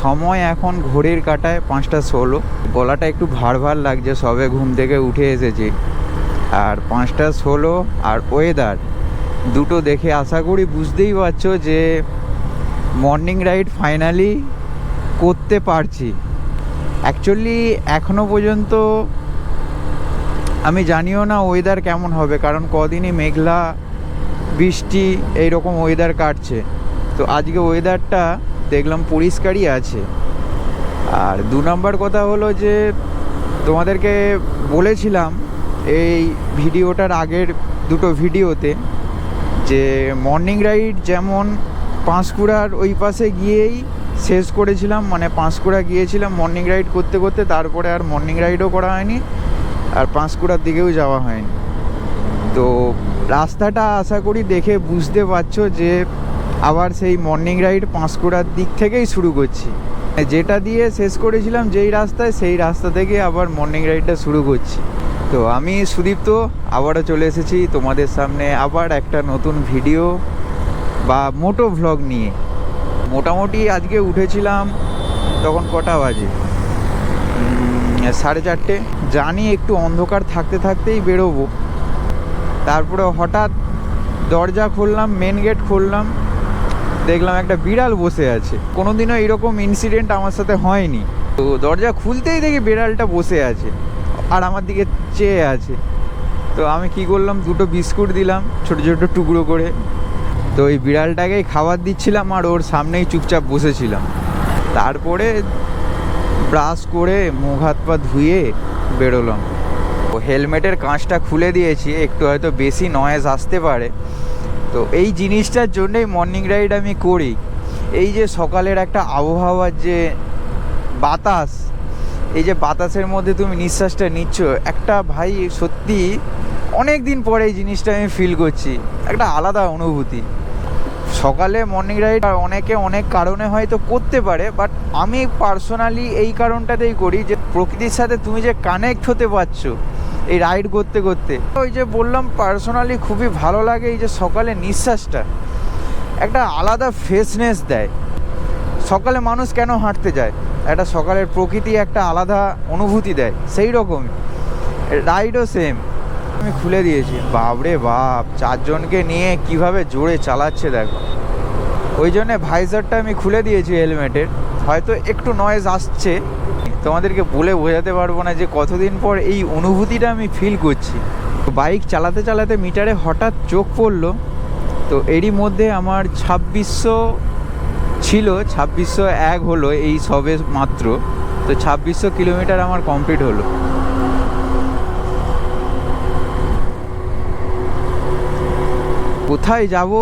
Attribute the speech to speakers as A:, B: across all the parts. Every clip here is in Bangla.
A: সময় এখন ঘড়ির কাটায় পাঁচটা ষোলো। গলাটা একটু ভার ভার লাগছে, সবে ঘুম থেকে উঠে এসেছি। আর পাঁচটা ষোলো আর ওয়েদার দুটো দেখে আশা করি বুঝতেই পারছ যে মর্নিং রাইড ফাইনালি করতে পারছি। অ্যাকচুয়ালি এখনও পর্যন্ত আমি জানিও না ওয়েদার কেমন হবে, কারণ কদিনই মেঘলা, বৃষ্টি, এইরকম ওয়েদার কাটছে। তো আজকে ওয়েদারটা দেখলাম পরিষ্কারই আছে। আর দু নম্বর কথা হলো যে, তোমাদেরকে বলেছিলাম এই ভিডিওটার আগের দুটো ভিডিওতে যে মর্নিং রাইড যেমন পাঁশকুড়ার ওই পাশে গিয়েই শেষ করেছিলাম মানে পাঁশকুড়া গিয়েছিলাম মর্নিং রাইড করতে করতে, তারপরে আর মর্নিং রাইডও করা হয়নি, আর পাঁশকুড়ার দিকেও যাওয়া হয়নি। তো রাস্তাটা আশা করি দেখে বুঝতে পারছ যে আবার সেই মর্নিং রাইড পাঁশকুড়ার দিক থেকেই শুরু করছি। যেটা দিয়ে শেষ করেছিলাম যেই রাস্তায়, সেই রাস্তা থেকে আবার মর্নিং রাইডটা শুরু করছি। তো আমি সুদীপ্ত, আবারও চলে এসেছি তোমাদের সামনে আবার একটা নতুন ভিডিও বা মোটো ভ্লগ নিয়ে। মোটামুটি আজকে উঠেছিলাম তখন কটা বাজে? সাড়ে চারটে। জানি একটু অন্ধকার থাকতে থাকতেই বেরোবো। তারপরে হঠাৎ দরজা খুললাম মেন গেট খুললাম। দেখলাম একটা বিড়াল বসে আছে। কোনোদিনও এরকম ইনসিডেন্ট আমার সাথে হয়নি। তো দরজা খুলতেই দেখি বিড়ালটা বসে আছে আর আমার দিকে চেয়ে আছে। তো আমি কি করলাম, দুটো বিস্কুট দিলাম, ছোট ছোট টুকরো করে। তো ওই বিড়ালটাকেই খাবার দিচ্ছিলাম আর ওর সামনেই চুপচাপ বসেছিলাম। তারপরে ব্রাশ করে মুখ হাত পা ধুয়ে বেরোলাম। ও হেলমেটের কাঁচটা খুলে দিয়েছি, একটু হয়তো বেশি নয়েজ আসতে পারে। তো এই জিনিসটার জন্যই মর্নিং রাইড আমি করি। এই যে সকালের একটা আবহাওয়ার যে বাতাস, এই যে বাতাসের মধ্যে তুমি নিঃশ্বাসটা নিচ্ছ, একটা ভাই সত্যি অনেক দিন পরে এই জিনিসটা আমি ফিল করছি, একটা আলাদা অনুভূতি। সকালে মর্নিং রাইড অনেকে অনেক কারণে হয়তো করতে পারে বাট আমি পার্সোনালি এই কারণটাতেই করি যে প্রকৃতির সাথে তুমি যে কানেক্ট হতে পারছ এই রাইড করতে করতে। ওই যে বললাম পার্সোনালি খুবই ভালো লাগে এই যে সকালে নিঃশ্বাসটা। একটা আলাদা ফ্রেশনেস দেয়। সকালে মানুষ কেন হাঁটতে যায়? একটা সকালের প্রকৃতি একটা আলাদা অনুভূতি দেয় সেই রকমই রাইডও সেম আমি খুলে দিয়েছি, বাপরে বাপ, চারজনকে নিয়ে কীভাবে জোরে চালাচ্ছে দেখো। ওই জন্যে ভাইজারটা আমি খুলে দিয়েছি হেলমেটের হয়তো একটু নয়েজ আসছে তোমাদেরকে বলে বোঝাতে পারব না যে কতদিন পর এই অনুভূতিটা আমি ফিল করছি। বাইক চালাতে চালাতে মিটারে হঠাৎ চোখ পড়ল। তো এরই মধ্যে আমার ছাব্বিশশো ছিল, ছাব্বিশশো এক হলো এই সবে মাত্র। তো ছাব্বিশশো কিলোমিটার আমার কমপ্লিট হলো। কোথায় যাব,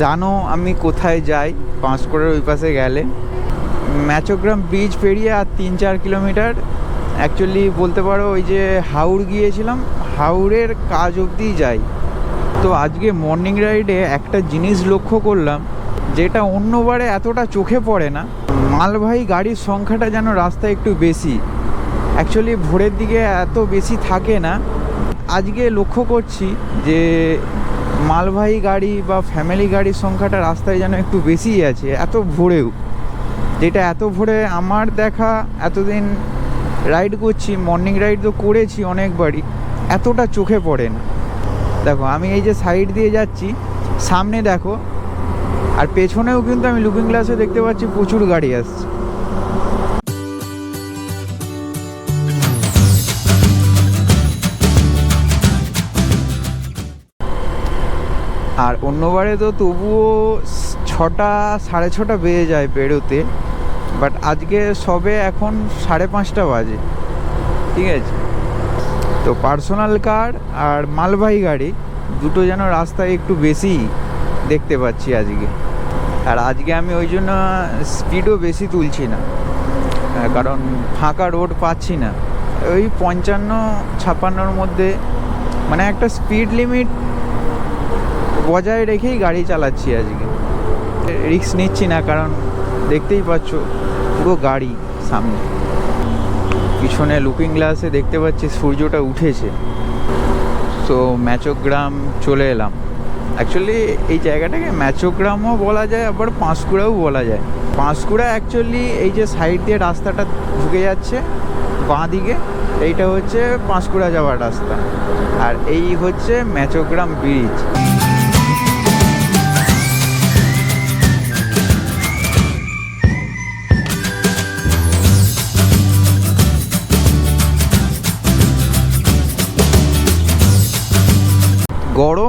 A: জানো আমি কোথায় যাই? পাঁশকুড়ার ওই পাশে গেলে। ম্যাচোগ্রাম ব্রিজ পেরিয়ে আর তিন চার কিলোমিটার। অ্যাকচুয়ালি বলতে পারো ওই যে হাওড় গিয়েছিলাম হাওড়ের কাজ অবধি যাই। তো আজকে মর্নিং রাইডে একটা জিনিস লক্ষ্য করলাম, যেটা অন্যবারে এতটা চোখে পড়ে না। মালবাহী গাড়ির সংখ্যাটা যেন রাস্তায় একটু বেশি। অ্যাকচুয়ালি ভোরের দিকে এত বেশি থাকে না। আজকে লক্ষ্য করছি যে মালবাহী গাড়ি বা ফ্যামিলি গাড়ির সংখ্যাটা রাস্তায় যেন একটু বেশিই আছে, এত ভোরেও। যেটা এত ভোরে আমার দেখা, এতদিন রাইড করছি মর্নিং রাইড তো করেছি অনেকবারই, এতটা চোখে পড়ে না। দেখো, আমি এই যে সাইড দিয়ে যাচ্ছি, সামনে দেখো, আর পেছনেও কিন্তু আমি লুকিং গ্লাসে দেখতে পাচ্ছি প্রচুর গাড়ি আসছে। আর অন্যবারে তো তবুও ছটা, সাড়ে ছটা বেজে যায় বেরোতে। বাট আজকে সবে এখন সাড়ে পাঁচটা বাজে, ঠিক আছে? তো পার্সোনাল কার আর মালবাহী গাড়ি দুটো যেন রাস্তায় একটু বেশি দেখতে পাচ্ছি আজকে। আর আজকে আমি ওই জন্য স্পিডও বেশি তুলছি না কারণ ফাঁকা রোড পাচ্ছি না। ওই পঞ্চান্ন, ছাপ্পান্নর মধ্যে মানে একটা স্পিড লিমিট বজায় রেখেই গাড়ি চালাচ্ছি আজকে। রিস্ক নিচ্ছি না, কারণ দেখতেই পাচ্ছ পুরো গাড়ি সামনে। পিছনে লুকিং গ্লাসে দেখতে পাচ্ছি সূর্যটা উঠেছে। তো ম্যাচোগ্রাম চলে এলাম। অ্যাকচুয়ালি এই জায়গাটাকে ম্যাচোগ্রামও বলা যায়, আবার পাঁশকুড়াও বলা যায়। পাঁশকুড়া অ্যাকচুয়ালি এই যে সাইড দিয়ে রাস্তাটা ঢুকে যাচ্ছে, বাঁ দিকে, এইটা হচ্ছে পাঁশকুড়া যাওয়ার রাস্তা। আর এই হচ্ছে ম্যাচোগ্রাম ব্রিজ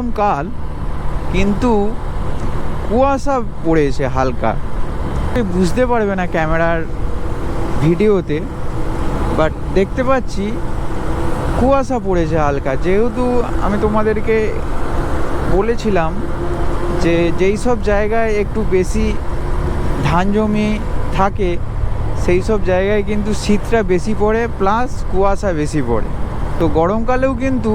A: গরমকাল কিন্তু কুয়াশা পড়েছে হালকা। বুঝতে পারবে না ক্যামেরার ভিডিওতে বাট দেখতে পাচ্ছি কুয়াশা পড়েছে হালকা। যেহেতু আমি তোমাদেরকে বলেছিলাম যে যেই সব জায়গায় একটু বেশি ধান জমি থাকে, সেই সব জায়গায় কিন্তু শীতটা বেশি পড়ে প্লাস কুয়াশা বেশি পড়ে। তো গরমকালেও কিন্তু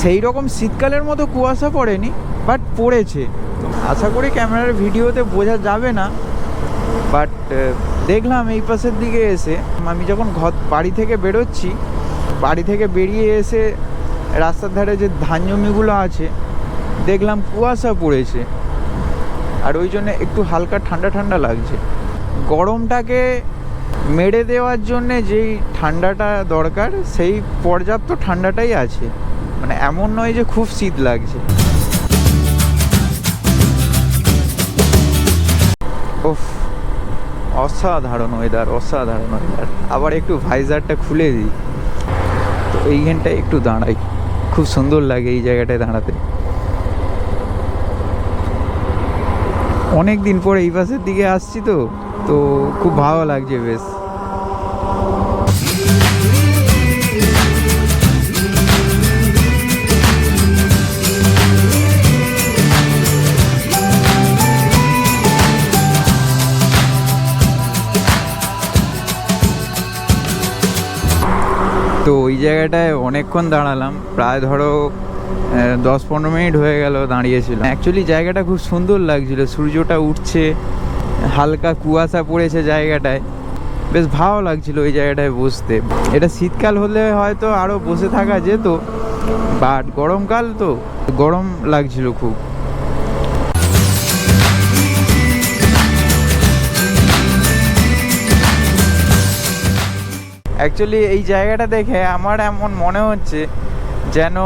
A: সেই রকম শীতকালের মতো কুয়াশা পড়েনি বাট পড়েছে। আশা করি ক্যামেরার ভিডিওতে বোঝা যাবে না বাট দেখলাম এই পাশের দিকে এসে আমি যখন ঘর, বাড়ি থেকে বেরোচ্ছি, বাড়ি থেকে বেরিয়ে এসে রাস্তার ধারে যে ধান জমিগুলো আছে, দেখলাম কুয়াশা পড়েছে। আর ওই জন্য একটু হালকা ঠান্ডা ঠান্ডা লাগছে। গরমটাকে মেরে দেওয়ার জন্যে যেই ঠান্ডাটা দরকার, সেই পর্যাপ্ত ঠান্ডাটাই আছে। মানে এমন নয় যে খুব শীত লাগছে। ওফ অসাধারণ ওয়েদার অসাধারণ ওয়েদার আবার একটু ভাইজারটা খুলে দিই। তো এইখানটায় একটু দাঁড়াই। খুব সুন্দর লাগে এই জায়গাটায় দাঁড়াতে। অনেক দিন পরে এই পাশের দিকে আসছি তো তো খুব ভালো লাগছে বেশ। জায়গাটায় অনেকক্ষণ দাঁড়ালাম। প্রায় ধরো দশ পনেরো মিনিট হয়ে গেল দাঁড়িয়েছিলাম। অ্যাকচুয়ালি জায়গাটা খুব সুন্দর লাগছিল। সূর্যটা উঠছে, হালকা কুয়াশা পড়েছে জায়গাটায়। বেশ ভালো লাগছিল ওই জায়গাটায় বসতে। এটা শীতকাল হলে হয়তো আরও বসে থাকা যেত বাট গরমকাল তো গরম লাগছিল খুব। অ্যাকচুয়ালি এই জায়গাটা দেখে আমার এমন মনে হচ্ছে যেন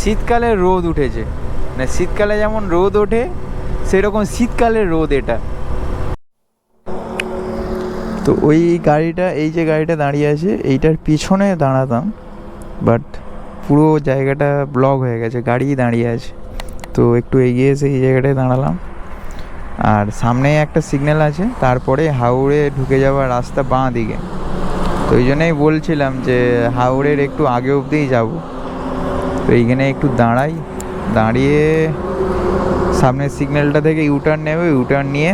A: শীতকালে রোদ উঠেছে। মানে শীতকালে যেমন রোদ ওঠে, সেরকম শীতকালের রোদ এটা। তো ওই গাড়িটা, এই যে গাড়িটা দাঁড়িয়ে আছে, এইটার পিছনে দাঁড়াতাম বাট পুরো জায়গাটা ব্লক হয়ে গেছে, গাড়ি দাঁড়িয়ে আছে। তো একটু এগিয়ে এসে এই জায়গাটায় দাঁড়ালাম। আর সামনে একটা সিগন্যাল আছে, তারপরে হাওড়ে ঢুকে যাওয়ার রাস্তা বাঁ দিকে। তো ওই জন্যই বলছিলাম যে হাওড়ের একটু আগে অবধিই যাব। তো এইখানে একটু দাঁড়াই, দাঁড়িয়ে সামনের সিগন্যালটা থেকে ইউটার্ন নেবে ইউটার্ন নিয়ে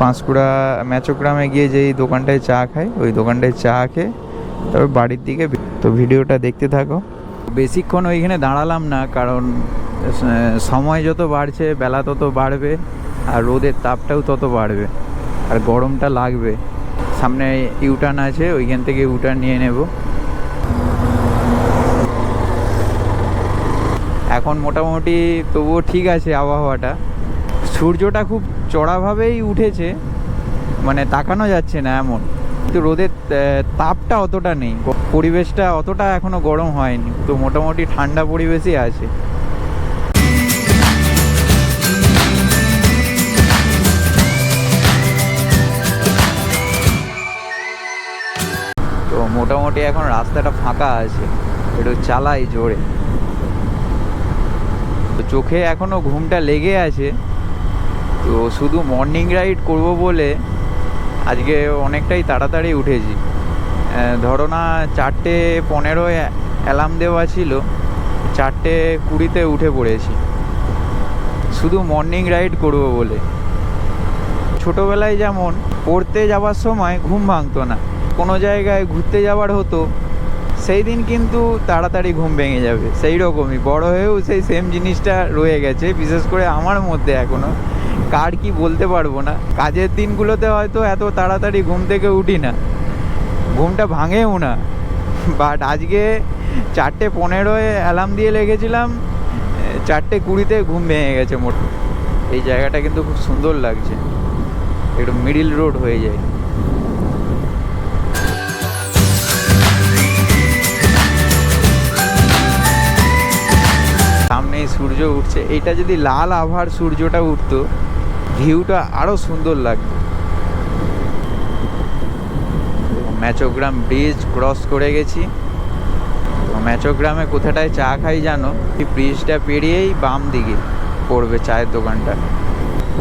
A: পাঁশকুড়া ম্যাচোগ্রামে গিয়ে যেই দোকানটায় চা খাই, ওই দোকানটায় চা খেয়ে তারপর বাড়ির দিকে তো ভিডিওটা দেখতে থাকো। বেশিক্ষণ ওইখানে দাঁড়ালাম না, কারণ সময় যত বাড়ছে, বেলা তত বাড়বে আর রোদের তাপটাও তত বাড়বে আর গরমটা লাগবে। সামনে ইউটার্ন আছে, ওইখান থেকে ইউটার্ন নিয়ে নেব। এখন মোটামুটি তবুও ঠিক আছে আবহাওয়াটা। সূর্যটা খুব চড়াভাবেই উঠেছে মানে তাকানো যাচ্ছে না এমন। কিন্তু রোদের তাপটা অতটা নেই। পরিবেশটা অতটা এখনও গরম হয়নি। তো মোটামুটি ঠান্ডা পরিবেশই আছে। মোটামুটি এখন রাস্তাটা ফাঁকা আছে। একটু চালাই জোরে। তো চোখে এখনও ঘুমটা লেগে আছে। তো শুধু মর্নিং রাইড করব বলে আজকে অনেকটাই তাড়াতাড়ি উঠেছি। ধরো না চারটে পনেরোয় অ্যালার্ম দেওয়া ছিল, চারটে কুড়িতে উঠে পড়েছি। শুধু মর্নিং রাইড করব বলে। ছোটোবেলায় যেমন পড়তে যাওয়ার সময় ঘুম ভাঙতো না। কোনো জায়গায় ঘুরতে যাওয়ার হতো, সেই দিন কিন্তু তাড়াতাড়ি ঘুম ভেঙে যাবে। সেই রকমই, বড় হয়েও সেই সেম জিনিসটা রয়ে গেছে, বিশেষ করে আমার মধ্যে এখনও কার কি বলতে পারব না। কাজের দিনগুলোতে হয়তো এত তাড়াতাড়ি ঘুম থেকে উঠি না। ঘুমটা ভাঙেও না। বাট আজকে চারটে পনেরোয় অ্যালার্ম দিয়ে লেগেছিলাম, চারটে কুড়িতে ঘুম ভেঙে গেছে মোট। এই জায়গাটা কিন্তু খুব সুন্দর লাগছে। একটু মিডিল রোড হয়ে যায়। সামনে সূর্য উঠছে, এটা যদি লাল আভার সূর্যটা উঠতো, ভিউটা আরও সুন্দর লাগতো। ম্যাচোগ্রাম ব্রিজ ক্রস করে গেছি। ম্যাচোগ্রামে কোথাটায় চা খাই জানো? এই ব্রিজটা পেরিয়েই বাম দিকে পড়বে চায়ের দোকানটা।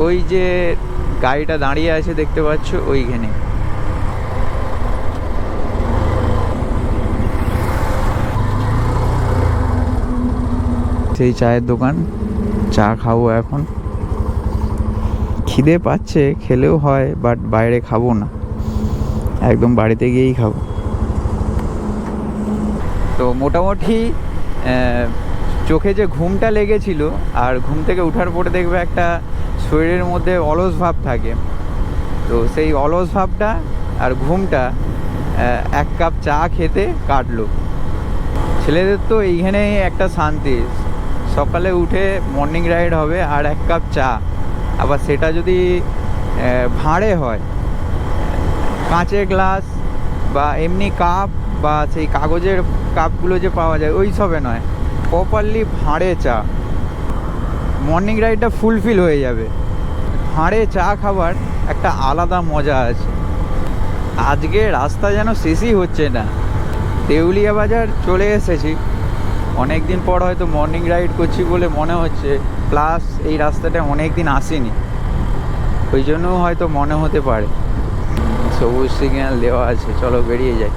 A: ওই যে গাড়িটা দাঁড়িয়ে আছে দেখতে পাচ্ছ, ওইখানে। সেই চায়ের দোকান। চা খাব এখন। খিদে পাচ্ছে, খেলেও হয় বাট বাইরে খাব না। একদম বাড়িতে গিয়েই খাব। তো মোটামুটি চোখে যে ঘুমটা লেগেছিল, আর ঘুম থেকে ওঠার পরে দেখবে একটা শরীরের মধ্যে অলস ভাব থাকে। তো সেই অলস ভাবটা আর ঘুমটা এক কাপ চা খেতে কাটলো। ছেলেদের তো এইখানেই একটা শান্তি। সকালে উঠে মর্নিং রাইড হবে আর এক কাপ চা। আবার সেটা যদি ভাঁড়ে হয়, কাঁচের গ্লাস বা এমনি কাপ বা সেই কাগজের কাপগুলো যে পাওয়া যায়, ওই সবে নয়। প্রপারলি ভাঁড়ে চা। মর্নিং রাইডটা ফুলফিল হয়ে যাবে। ভাঁড়ে চা খাবার একটা আলাদা মজা আছে। আজকে রাস্তা যেন শেষই হচ্ছে না। দেউলিয়া বাজার চলে এসেছি। অনেক দিন পর হয়তো মর্নিং রাইড করছি বলে মনে হচ্ছে প্লাস এই রাস্তাটা অনেক দিন আসেনি। ওই জন্যও হয়তো মনে হতে পারে। সবুজ সিগন্যাল দেওয়া আছে, চলো বেরিয়ে যাই।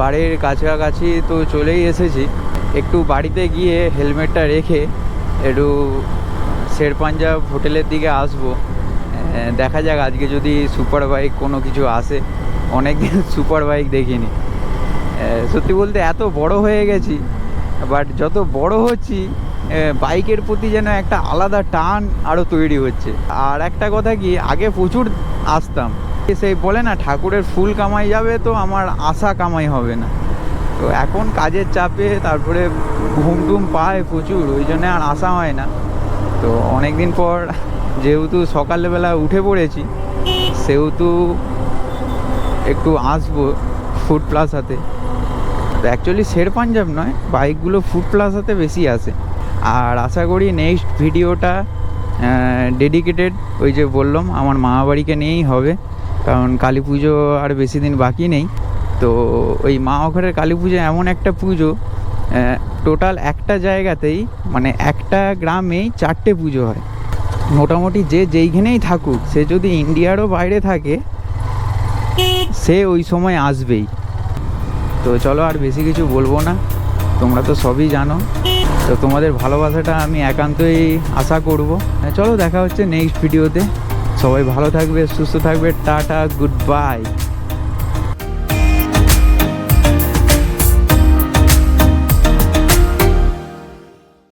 A: বাড়ির কাছাকাছি তো চলেই এসেছি। একটু বাড়িতে গিয়ে হেলমেটটা রেখে একটু শের পাঞ্জাব হোটেলের দিকে আসব। দেখা যাক আজকে যদি সুপার বাইক কোনো কিছু আসে। অনেক দিন সুপার বাইক দেখিনি। সত্যি বলতে এত বড় হয়ে গেছি বাট যত বড় হচ্ছি বাইকের প্রতি যেন একটা আলাদা টান আরও তৈরি হচ্ছে। আর একটা কথা কি, আগে প্রচুর আসতাম। সেই বলে না, ঠাকুরের ফুল কামাই যাবে তো, আমার আশা কামাই হবে না। তো এখন কাজের চাপে তারপরে ঘুম টুম পায় প্রচুর, ওই জন্য আর আসা হয় না। তো অনেক দিন পর যেহেতু সকালবেলা উঠে পড়েছি, সেহেতু একটু আসব ফুড প্লাজাতে তো অ্যাকচুয়ালি শের পাঞ্জাব নয় বাইকগুলো ফুড প্লাজাতে বেশি আসে আর আশা করি নেক্সট ভিডিওটা ডেডিকেটেড ওই যে বললাম, আমার মামাবাড়িকে নিয়েই হবে। কারণ কালী পুজো আর বেশি দিন বাকি নেই। তো ওই মা ঘরের কালী পুজো এমন একটা পুজো টোটাল একটা জায়গাতেই মানে একটা গ্রামেই চারটে পুজো হয়। মোটামুটি যে যেইখানেই থাকুক, সে যদি ইন্ডিয়ারও বাইরে থাকে, সে ওই সময় আসবেই। তো চলো আর বেশি কিছু বলব না। তোমরা তো সবই জানো। তো তোমাদের ভালোবাসাটা আমি একান্তই আশা করব। চলো দেখা হচ্ছে নেক্সট ভিডিওতে সবাই ভালো থাকবে, সুস্থ থাকবে, টাটা গুড বাই